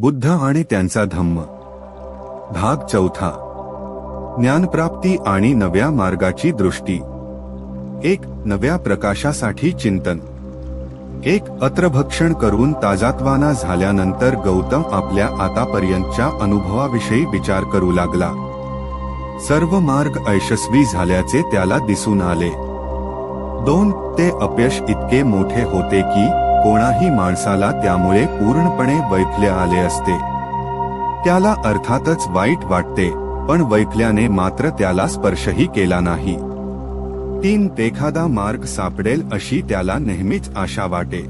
बुद्ध आणि त्यांचा धम्म. भाग चौथा. ज्ञानप्राप्ती आणि नव्या मार्गाची दृष्टी. एक नव्या प्रकाशासाठी चिंतन. एक अत्रभक्षण करून ताजातवाना झाल्यानंतर गौतम आपल्या आतापर्यंतच्या अनुभवाविषयी विचार करू लागला. सर्व मार्ग यशस्वी झाल्याचे त्याला दिसून आले. दोन ते अपयश इतके मोठे होते की कोणाही माणसाला त्यामुळे पूर्णपणे वैफल्य आले असते. त्याला अर्थातच वाईट वाटते पण वैफल्याने मात्र त्याला स्पर्शही केला नाही. तीन एखादा मार्ग सापडेल अशी त्याला नेहमीच आशा वाटे.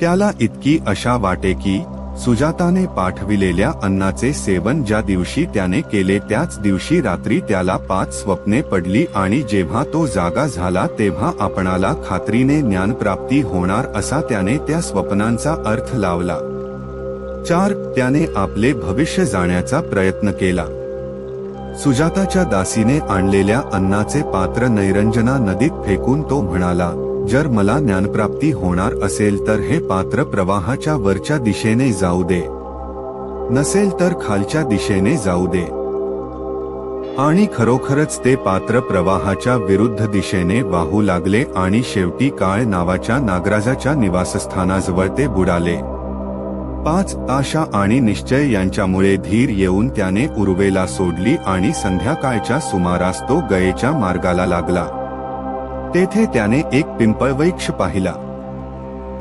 त्याला इतकी आशा वाटे की सुजाताने पाठविलेल्या अन्नाचे सेवन ज्या दिवशी त्याने केले त्याच दिवशी रात्री त्याला पाच स्वप्ने पडली आणि जेव्हा तो जागा झाला तेव्हा आपणाला खात्रीने ज्ञानप्राप्ती होणार असा त्याने त्या स्वप्नांचा अर्थ लावला. चार त्याने आपले भविष्य जाण्याचा प्रयत्न केला. सुजाताच्या दासीने आणलेल्या अन्नाचे पात्र नैरंजना नदीत फेकून तो म्हणाला जर मला ज्ञानप्राप्ती होणार असेल तर हे पात्र प्रवाहाच्या वरच्या दिशेने जाऊ दे. नसेल तर खालच्या दिशेने जाऊ दे. आणि खरोखरच ते पात्र प्रवाहाच्या विरुद्ध दिशेने वाहू लागले आणि शेवटी काळ नावाच्या नागराजाच्या निवासस्थानाजवळ ते बुडाले. पाच आशा आणि निश्चय यांच्यामुळे धीर येऊन त्याने उर्वेला सोडली आणि संध्याकाळच्या सुमारास तो गयेच्या मार्गाला लागला. तेथे त्याने एक पिंपळवैक्ष पाहिला.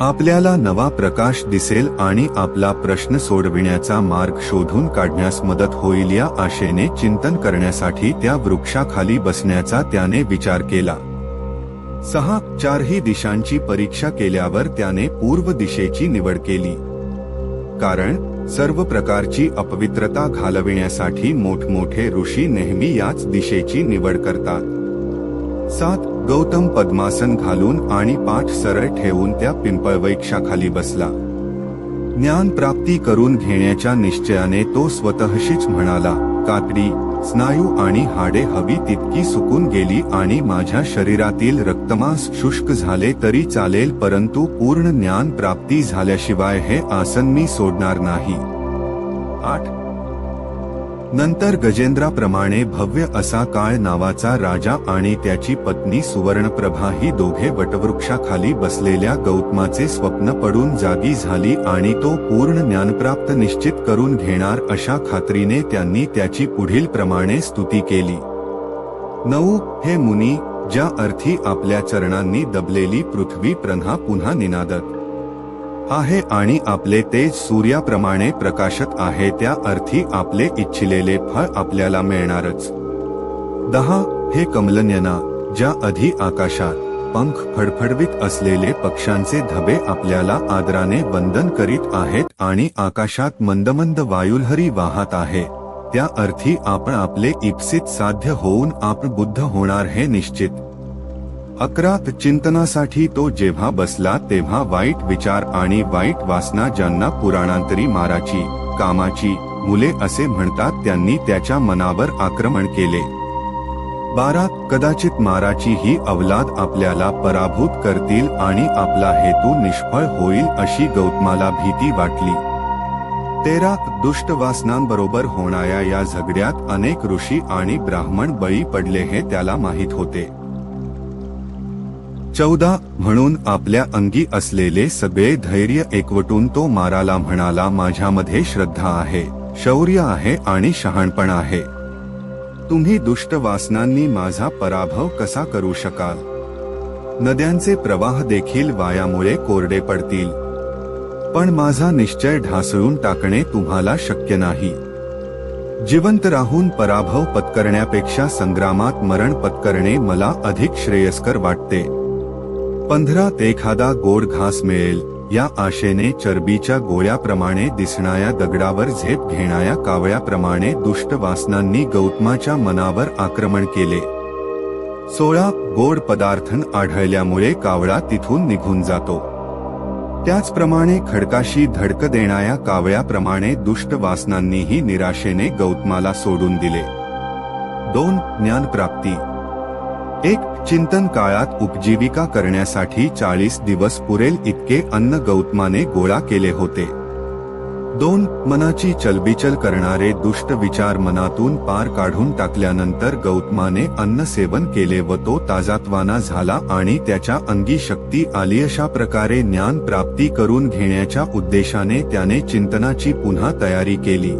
आपल्याला नवा प्रकाश दिसेल आणि आपला प्रश्न सोडविण्याचा मार्ग शोधून काढण्यास मदत होईल या आशेने चिंतन करण्यासाठी त्या वृक्षाखाली बसण्याचा त्याने विचार केला. सहा चारही दिशांची परीक्षा केल्यावर त्याने पूर्व दिशेची निवड केली. कारण सर्व प्रकारची अपवित्रता घालविण्यासाठी मोठमोठे ऋषी नेहमी याच दिशेची निवड करतात. सात गौतम पद्मासन घालून आणि पाठ सरळ ठेवून त्या पिंपळवैक्षाखाली बसला. ज्ञान प्राप्ती करून घेण्याच्या निश्चयाने तो स्वतःशीच म्हणाला कातडी स्नायू आणि हाडे हवी तितकी सुकून गेली आणि माझ्या शरीरातील रक्तमास शुष्क झाले तरी चालेल परंतु पूर्ण ज्ञान प्राप्ती झाल्याशिवाय हे आसन मी सोडणार नाही. आठ. नंतर गजेंद्राप्रमाणे भव्य असा काळ नावाचा राजा आणि त्याची पत्नी सुवर्णप्रभा ही दोघे वटवृक्षाखाली बसलेल्या गौतमाचे स्वप्न पडून जागी झाली आणि तो पूर्ण ज्ञानप्राप्त निश्चित करून घेणार अशा खात्रीने त्यांनी त्याची पुढील प्रमाणे स्तुती केली. नऊ हे मुनी ज्या अर्थी आपल्या चरणांनी दबलेली पृथ्वी प्रन्हा पुन्हा निनादत. आहे आणि आपले तेज सूर्याप्रमाणे प्रकाशत आहे त्या अर्थी आपले इच्छिलेले फळ आपल्याला मिळणारच. दहा हे कमलन्यना ज्या अधि आकाशात पंख फडफडवीत असलेले पक्ष्यांचे धबे आपल्याला आदराने वंदन करीत आहेत आणि आकाशात मंदमंद वायुलहरी वाहत आहे त्या अर्थी आपण आपले इप्सित साध्य होऊन आपण बुद्ध होणार हे निश्चित. अकरात चिंतनासाठी तो जेव्हा बसला तेव्हा वाईट विचार आणि वाईट वासना ज्यांना पुराणांतरी माराची कामाची मुले असे म्हणतात त्यांनी त्याच्या मनावर आक्रमण केले. बारात कदाचित माराची ही अवलाद आपल्याला पराभूत करतील आणि आपला हेतू निष्फळ होईल अशी गौतमाला भीती वाटली. तेरा दुष्ट वासनांबरोबर होणाऱ्या या झगड्यात अनेक ऋषी आणि ब्राह्मण बळी पडले हे त्याला माहीत होते. चौदा म्हणून आपल्या अंगी असलेले सगळे धैर्य एकवटून तो माराला म्हणाला माझ्यामध्ये श्रद्धा आहे शौर्य आहे आणि शहाणपण आहे. तुम्ही दुष्ट वासनांनी माझा पराभव कसा करू शकाल? नद्यांचे प्रवाह देखील वायामुळे कोरडे पडतील. पण माझा निश्चय ढासळून टाकणे तुम्हाला शक्य नाही. जिवंत राहून पराभव पत्करण्यापेक्षा संग्रामात मरण पत्करणे मला अधिक श्रेयस्कर वाटते. पंधरात एखादा गोड घास मिळेल या आशेने चरबीच्या गोळ्याप्रमाणे दिसणाऱ्या दगडावर झेप घेणाऱ्या कावळ्याप्रमाणे दुष्ट वासनांनी गौतमाच्या मनावर आक्रमण केले. सोळा गोड पदार्थन आढळल्यामुळे कावळा तिथून निघून जातो. त्याचप्रमाणे खडकाशी धडक देणाऱ्या कावळ्याप्रमाणे दुष्ट वासनांनीही निराशेने गौतमाला सोडून दिले. दोन ज्ञानप्राप्ती एक चिंतन काळात उपजीविका करण्यासाठी चाळीस दिवस पुरेल इतके अन्न गौतमाने गोळा केले होते. दोन मनाची चलबिचल करणारे दुष्ट विचार मनातून पार काढून टाकल्यानंतर गौतमाने अन्न सेवन केले व तो ताजात्वाना झाला आणि त्याच्या अंगी शक्ती आली. अशा प्रकारे ज्ञान प्राप्ती करून घेण्याच्या उद्देशाने त्याने चिंतनाची पुन्हा तयारी केली.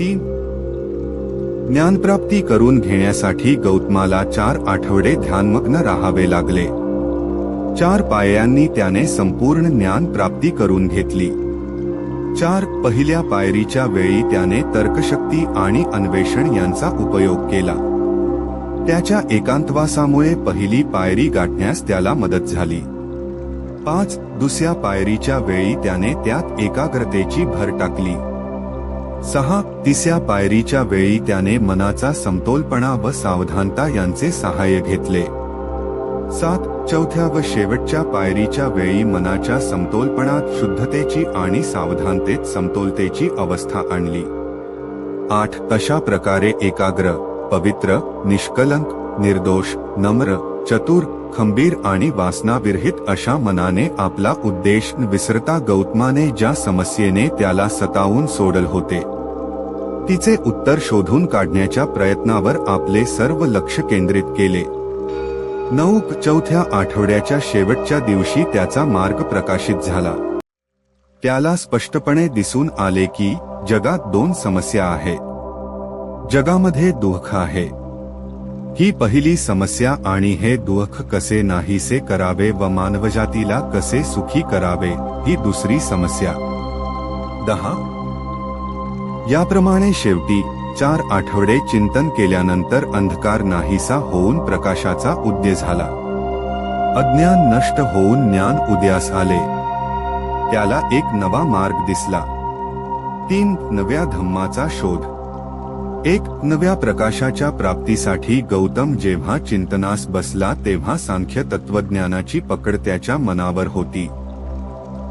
तीन ज्ञानप्राप्ती करून घेण्यासाठी गौतमाला चार आठवडे ध्यानमग्न राहावे लागले. चार पायांनी त्याने संपूर्ण ज्ञान प्राप्ती करून घेतली. चार पहिल्या पायरीच्या वेळी त्याने तर्कशक्ती आणि अन्वेषण यांचा उपयोग केला. त्याच्या एकांतवासामुळे पहिली पायरी गाठण्यास त्याला मदत झाली. पाच दुसऱ्या पायरीच्या वेळी त्याने त्यात एकाग्रतेची भर टाकली. सहा तिसऱ्या पायरीच्या वेळी त्याने मनाचा समतोलपणा व सावधानता यांचे सहाय्य घेतले. सात चौथ्या व शेवटच्या पायरीच्या वेळी मनाच्या समतोलपणात शुद्धतेची आणि सावधानतेत समतोलतेची अवस्था आणली. आठ तशा प्रकारे एकाग्र पवित्र निष्कलंक निर्दोष नम्र चतुर खंबीर आणि वासनाविरहित अशा मनाने आपला उद्देश विसरता गौतमाने ज्या समस्येने त्याला सतावून सोडल होते तिचे उत्तर शोधून काढण्याच्या प्रयत्नावर आपले सर्व लक्ष केंद्रित केले. नऊ चौथ्या आठवड्याच्या शेवटच्या दिवशी त्याचा मार्ग प्रकाशित झाला. त्याला स्पष्टपणे दिसून आले की जगात दोन समस्या आहेत जगामध्ये दुःख आहे. ही पहिली समस्या आणि हे दुःख कसे नाहीसे करावे व मानवजातीला कसे सुखी करावे ही दुसरी समस्या. दहा. याप्रमाणे शेवटी चार आठवडे चिंतन केल्यानंतर अंधकार नाहीसा होऊन प्रकाशाचा उदय झाला. अज्ञान नष्ट होऊन ज्ञान उदयास आले. त्याला एक नवा मार्ग दिसला. तीन नव्या धम्माचा शोध. एक नव्या प्रकाशाच्या प्राप्तीसाठी गौतम जेव्हा चिंतनास बसला तेव्हा सांख्य तत्वज्ञानाची पकड त्याच्या मनावर होती.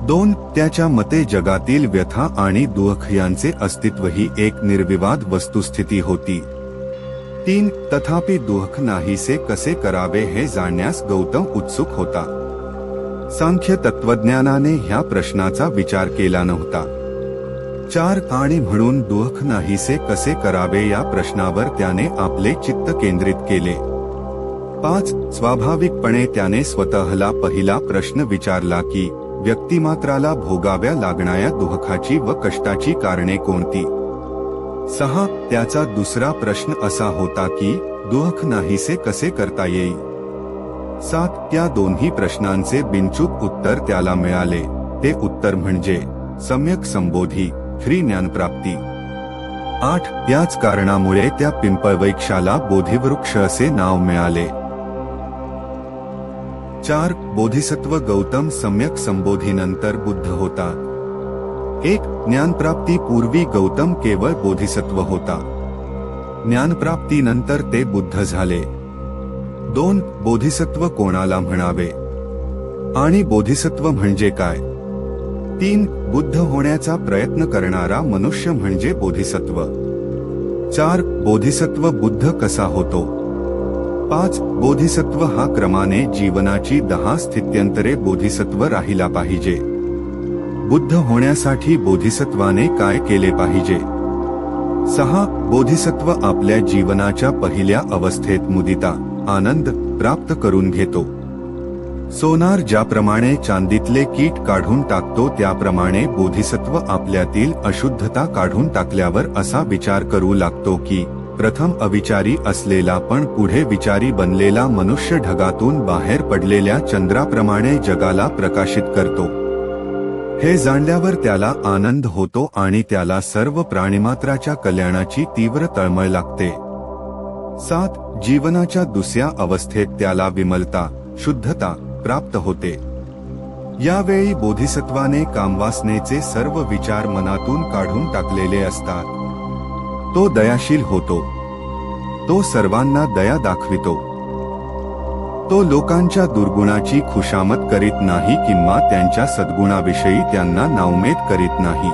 दोन त्याच्या मते जगातील व्यथा आणि दुःख यांचे अस्तित्व ही एक निर्विवाद वस्तुस्थिती होती. तीन तथापि दुःख नाहीसे कसे करावे हे जाणण्यास गौतम उत्सुक होता. सांख्य तत्वज्ञानाने ह्या प्रश्नाचा विचार केला नव्हता. चार आणि म्हणून दुःख नाहीसे कसे करावे या प्रश्नावर त्याने आपले चित्त केंद्रित केले. पाच स्वाभाविकपणे त्याने स्वतःला पहिला प्रश्न विचारला की व्यक्तिमात्राला भोगाव्या लागणाऱ्या दुःखाची व कष्टाची कारणे कोणती? सहा त्याचा दुसरा प्रश्न असा होता की दुःख नाहीसे कसे करता येईल? सात त्या दोन्ही प्रश्नांचे बिनचूक उत्तर त्याला मिळाले. ते उत्तर म्हणजे सम्यक संबोधी. श्री ज्ञानप्राप्ती आठ याच कारणामुळे त्या पिंपळवैक्षाला बोधिवृक्ष असे नाव मिळाले. चार बोधिसत्व गौतम सम्यक संबोधीनंतर बुद्ध होता. एक ज्ञानप्राप्ती पूर्वी गौतम केवळ बोधिसत्व होता. ज्ञानप्राप्तीनंतर ते बुद्ध झाले. दोन बोधिसत्व कोणाला म्हणावे? आणि बोधिसत्व म्हणजे काय? तीन बुद्ध होण्याचा प्रयत्न करणारा मनुष्य म्हणजे बोधिसत्व. चार बोधिसत्व बुद्ध कसा होतो? पाच बोधिसत्व हा क्रमाने जीवनाची दहा स्थित्यंतरे बोधिसत्व राहिला पाहिजे. बुद्ध होण्यासाठी बोधिसत्वाने काय केले पाहिजे? सहा बोधिसत्व आपल्या जीवनाच्या पहिल्या अवस्थेत मुदिता आनंद प्राप्त करून घेतो. सोनार ज्याप्रमाणे चांदीतले कीट काढून टाकतो त्याप्रमाणे बोधिसत्व आपल्यातील अशुद्धता काढून टाकल्यावर असा विचार करू लागतो की प्रथम अविचारी असलेला पण पुढे विचारी बनलेला मनुष्य ढगातून बाहेर पडलेल्या चंद्राप्रमाणे जगाला प्रकाशित करतो. हे जाणल्यावर त्याला आनंद होतो आणि त्याला सर्व प्राणीमात्राच्या कल्याणाची तीव्र तळमळ लागते. सात जीवनाच्या दुसऱ्या अवस्थेत त्याला विमलता शुद्धता प्राप्त होते. यावेळी बोधिसत्वाने कामवासनेचे सर्व विचार मनातून काढून टाकलेले असतात. तो दयाशील होतो. तो सर्वांना दया दाखवितो. तो लोकांच्या दुर्गुणाची खुशामत करीत नाही किंवा त्यांच्या सद्गुणाविषयी त्यांना नावमेद करीत नाही.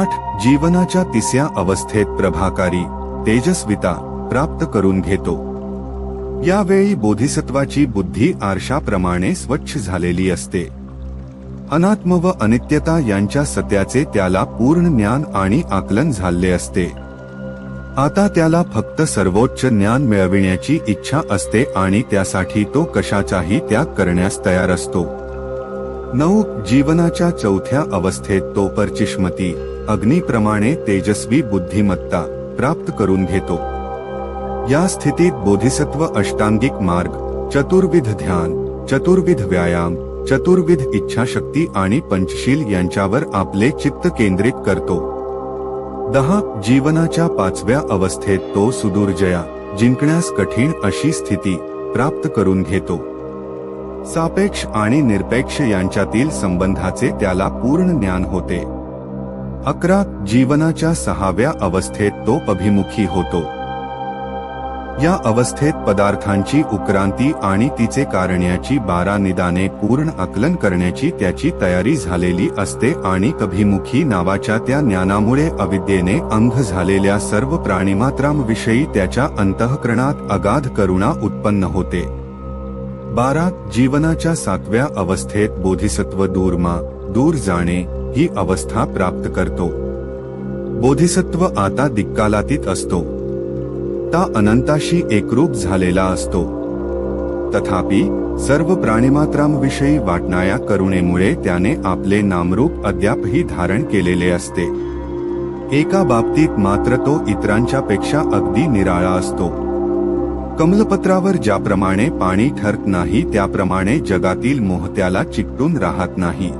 आठ. जीवनाच्या तिसऱ्या अवस्थेत प्रभाकारी तेजस्विता प्राप्त करून घेतो. यावेळी बोधिसत्वाची बुद्धी आरशाप्रमाणे स्वच्छ झालेली असते. अनात्म व अनित्यता यांच्या सत्याचे त्याला पूर्ण ज्ञान आणि आकलन झाले असते. आता त्याला फक्त सर्वोच्च ज्ञान मिळविण्याची इच्छा असते आणि त्यासाठी तो कशाचाही त्याग करण्यास तयार असतो. नऊ जीवनाच्या चौथ्या अवस्थेत तो परचिष्मती अग्नीप्रमाणे तेजस्वी बुद्धिमत्ता प्राप्त करून घेतो. या स्थितीत बोधिसत्व अष्टांगिक मार्ग चतुर्विध ध्यान चतुर्विध व्यायाम चतुर्विध इच्छाशक्ती आणि पंचशील यांच्यावर आपले चित्त केंद्रित करतो. दहा जीवनाच्या पाचव्या अवस्थेत तो सुदूर्जया जिंकण्यास कठीण अशी स्थिती प्राप्त करून घेतो. सापेक्ष आणि निरपेक्ष यांच्यातील संबंधाचे त्याला पूर्ण ज्ञान होते. अकरा जीवनाच्या सहाव्या अवस्थेत तो अभिमुखी होतो. या अवस्थेत पदार्थांची उक्रांती आणि तिचे कारण्याची बारा निदाने पूर्ण आकलन करण्याची त्याची तयारी झालेली असते आणि कभिमुखी नावाच्या त्या ज्ञानामुळे अविद्येने अंध झालेल्या सर्व प्राणीमात्रांविषयी त्याच्या अंतःकरणात अगाध करुणा उत्पन्न होते. बारा जीवनाच्या सातव्या अवस्थेत बोधिसत्व दूरमा दूर जाणे ही अवस्था प्राप्त करतो. बोधिसत्व आता दिक्कालातीत असतो. ता अनंताशी एकरूप झालेला असतो. तथापि सर्व प्राणिमात्रांविषयी वाटणाऱ्या करुणेमुळे त्याने आपले नामरूप अद्यापही धारण केलेले असते. एका बाबतीत मात्र तो इतरांच्या पेक्षा अगदी निराळा असतो. कमलपत्रावर ज्याप्रमाणे पाणी ठरत नाही त्याप्रमाणे जगातील मोहत्याला चिकटून राहत नाही.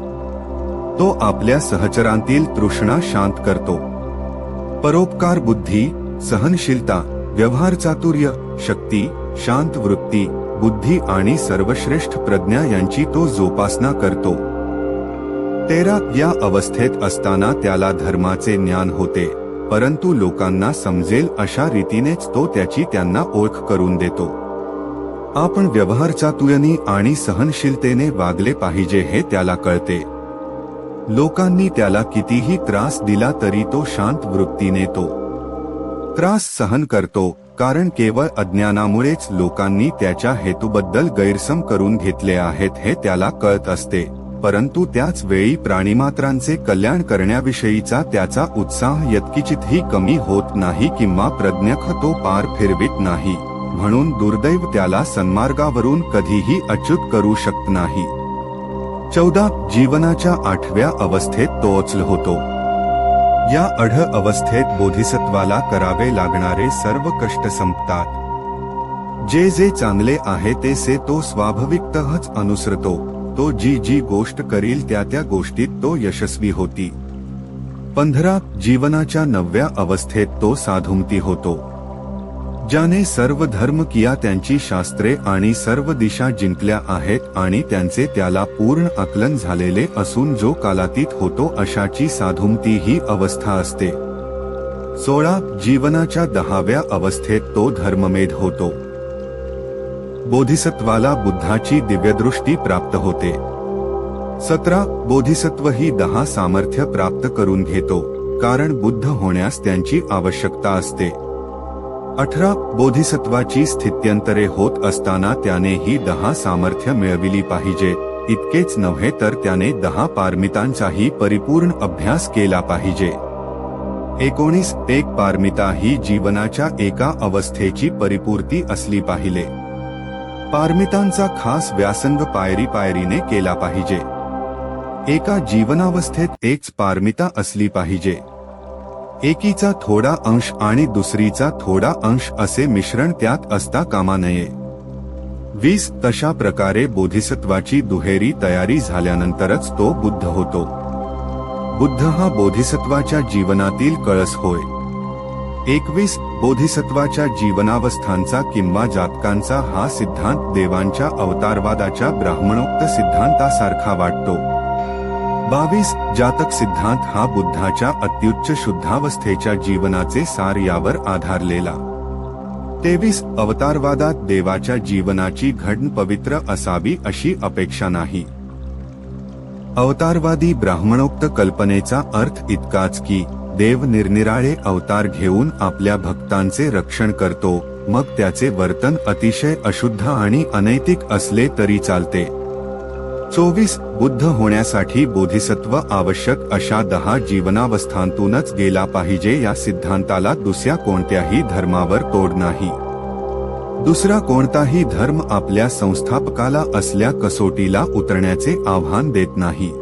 तो आपल्या सहचरांतील तृष्णा शांत करतो. परोपकार बुद्धी सहनशीलता व्यवहार चातुर्य शक्ती शांत वृत्ती बुद्धी आणि सर्वश्रेष्ठ प्रज्ञा यांची तो जोपासना करतो. तेरा या अवस्थेत असताना त्याला धर्माचे ज्ञान होते परंतु लोकांना समजेल अशा रीतीनेच तो त्याची त्यांना ओळख करून देतो. आपण व्यवहार चातुर्यनी आणि सहनशीलतेने वागले पाहिजे हे त्याला कळते. लोकांनी त्याला कितीही त्रास दिला तरी तो शांत वृत्तीने तो त्रास सहन करतो कारण केवळ अज्ञानामुळेच लोकांनी त्याच्या हेतूबद्दल गैरसम करून घेतले आहेत हे त्याला कळत असते. परंतु त्याच वेळी प्राणीमात्रांचे कल्याण करण्याविषयीचा त्याचा उत्साह यत्किचितही कमी होत नाही किंवा प्रज्ञख तो पार फिरवित नाही. म्हणून दुर्दैव त्याला सन्मार्गावरून कधीही अच्युत करू शकत नाही. चौदा जीवनाच्या आठव्या अवस्थेत तो अचल होतो. या अढ अवस्थेत बोधिसत्वाला करावे लागणारे सर्व कष्ट संपतात. जे जे चांगले आहे ते से तो स्वाभाविकतःच अनुसरतो. तो जी जी गोष्ट करील त्या त्या गोष्टीत तो यशस्वी होती. पंधरा जीवनाच्या नवव्या अवस्थेत तो साधुमती होतो. ज्याने सर्व धर्म किया त्यांची शास्त्रे आणि सर्व दिशा जिंकल्या आहेत आणि त्यांचे त्याला पूर्ण आकलन झालेले असून जो कालातीत होतो अशाची साधुमती ही अवस्था असते. सोळा जीवनाच्या दहाव्या अवस्थेत तो धर्ममेध होतो. बोधिसत्वाला बुद्धाची दिव्यदृष्टी प्राप्त होते. सतरा बोधिसत्व ही दहा सामर्थ्य प्राप्त करून घेतो कारण बुद्ध होण्यास त्यांची आवश्यकता असते. अठरा बोधिसत्वाची स्थित्यंतरे होत असताना त्याने ही दहा सामर्थ्य मिळविली पाहिजे. इतकेच नव्हे तर त्याने दहा पारमितांचाही परिपूर्ण अभ्यास केला पाहिजे. एकोणीस एक पारमिता ही जीवनाच्या एका अवस्थेची परिपूर्ती असली पाहिजे. पारमितांचा खास व्यासंग पायरी पायरीने केला पाहिजे. एका जीवनावस्थेत एकच पारमिता असली पाहिजे. एकीचा थोडा अंश आणि दुसरीचा थोडा अंश असे मिश्रण त्यात असता कामा नये. वीस तशा प्रकारे बोधिसत्वाची दुहेरी तयारी झाल्यानंतरच तो बुद्ध होतो. बुद्ध हा बोधिसत्वाच्या जीवनातील कळस होय. एकवीस बोधिसत्वाच्या जीवनावस्थांचा किंवा जातकांचा हा सिद्धांत देवांच्या अवतारवादाच्या ब्राह्मणोक्त सिद्धांतासारखा वाटतो. बावीस जातक सिद्धांत हा बुद्धाच्या अत्युच्च शुद्धावस्थेच्या जीवनाचे सार यावर आधारलेला. तेवीस अवतारवादात देवाच्या जीवनाची घडण पवित्र असावी अशी अपेक्षा नाही. अवतारवादी ब्राह्मणोक्त कल्पनेचा अर्थ इतकाच की देव निरनिराळे अवतार घेऊन आपल्या भक्तांचे रक्षण करतो मग त्याचे वर्तन अतिशय अशुद्ध आणि अनैतिक असले तरी चालते. चोवीस बुद्ध होण्यासाठी बोधिसत्व आवश्यक अशा दहा जीवनावस्थांतूनच गेला पाहिजे या सिद्धांताला दुसऱ्या कोणत्याही धर्मावर तोड नाही. दुसरा कोणताही धर्म आपल्या संस्थापकाला असल्या कसोटीला उतरण्याचे आव्हान देत नाही.